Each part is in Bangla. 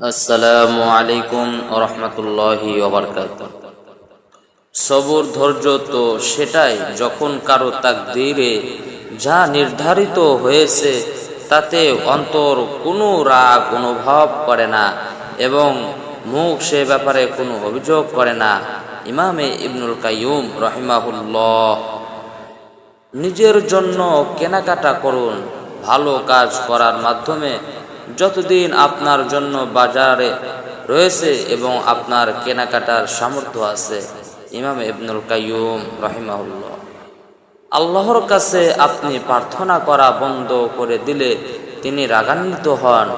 আসসালামু আলাইকুম রহমতুল্লাহি সবর ধৈর্য তো সেটাই, যখন কারও তাকদীরে যা নির্ধারিত হয়েছে, তাতে অন্তর কোনো রাগ অনুভব করে না এবং মুখ সে ব্যাপারে কোনো অভিযোগ করে না। ইমামে ইবনুল কাইয়ুম রহিমাহুল্লাহ, নিজের জন্য কেনাকাটা করুন, ভালো কাজ করার মাধ্যমে যতদিন আপনার জন্য বাজারে রয়েছে এবং আপনার কেনাকাটার সামর্থ্য আছে, ইমাম ইবনুল কাইয়ুম রহিমাহুল্লাহ। আল্লাহর কাছে আপনি প্রার্থনা করা বন্ধ করে দিলে তিনি রাগান্বিত হন,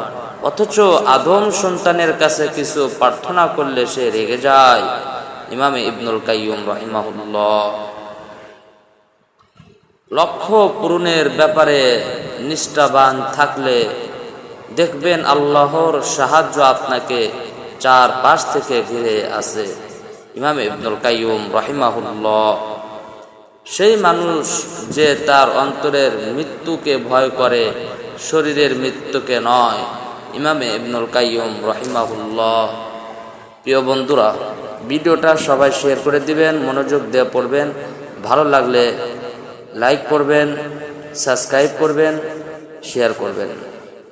অথচ আদম সন্তানের কাছে কিছু প্রার্থনা করলে সে রেগে যায়, ইমামে ইবনুল কাইয়ুম রহিমাহুল্লাহ। লক্ষ্য পূরণের ব্যাপারে নিষ্ঠাবান থাকলে দেখবেন আল্লাহর সাহায্য আপনাকে চার পাশ থেকে ঘিরে আছে। ইমাম ইবনুল কাইয়ুম রহিমাহুল্লাহ, সেই মানুষ যে তার অন্তরের মৃত্যুকে ভয় করে, শরীরের মৃত্যুকে নয়। ইমামে ইবনুল কাইয়ুম রহিমাহুল্লাহ, প্রিয় বন্ধুরা, ভিডিওটা সবাই শেয়ার করে দিবেন, মনোযোগ দিয়ে পড়বেন, ভালো লাগলে লাইক করবেন, সাবস্ক্রাইব করবেন, শেয়ার করবেন।